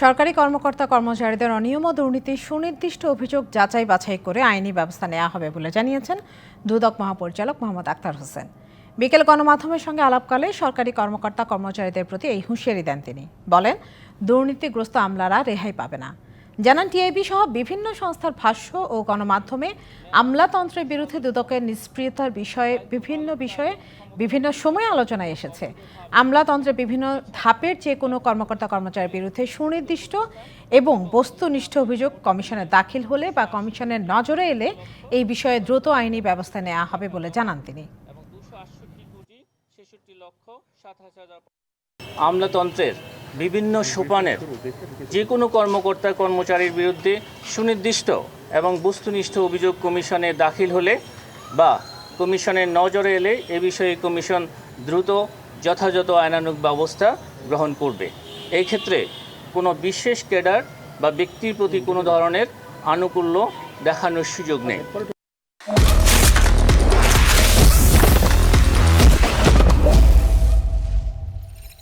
সরকারি কর্মকর্তা কর্মচারীদের অনিয়ম ও দুর্নীতির সুনির্দিষ্ট অভিযোগ যাচাই বাছাই করে আইনি ব্যবস্থা নেওয়া হবে বলে জানিয়েছেন দুদক মহাপরিচালক মোহাম্মদ আক্তার হোসেন। বিকেল গণমাধ্যমের সঙ্গে আলাপকালে সরকারি কর্মকর্তা কর্মচারীদের প্রতি এই হুঁশিয়ারি দেন তিনি। বলেন, দুর্নীতিগ্রস্ত আমলারা রেহাই পাবে না। জানান টিআইবি সহ বিভিন্ন সংস্থার ভাষ্য ও গণমাধ্যমে আমলাতন্ত্রের বিরুদ্ধে দুদকের নিষ্ক্রিয়তার বিষয়ে বিভিন্ন বিষয়ে বিভিন্ন সময় আলোচনায় এসেছে। আমলাতন্ত্রের বিভিন্ন ধাপের যে কোনো কর্মকর্তা কর্মচারীর বিরুদ্ধে সুনির্দিষ্ট এবং বস্তুনিষ্ঠ অভিযোগ কমিশনে দাখিল হলে বা কমিশনের নজরে এলে এই বিষয়ে দ্রুত আইনি ব্যবস্থা নেওয়া হবে বলে জানান তিনি। আমলাতন্ত্রের বিভিন্ন সোপানের যে কোনো কর্মকর্তা কর্মচারীর বিরুদ্ধে সুনির্দিষ্ট এবং বস্তুনিষ্ঠ অভিযোগ কমিশনে দাখিল হলে বা কমিশনের নজরে এলে এ বিষয়ে কমিশন দ্রুত যথাযথ আইনানুগ ব্যবস্থা গ্রহণ করবে। এই ক্ষেত্রে কোনো বিশেষ ক্যাডার বা ব্যক্তির প্রতি কোনো ধরনের আনুকূল্য দেখানোর সুযোগ নেই।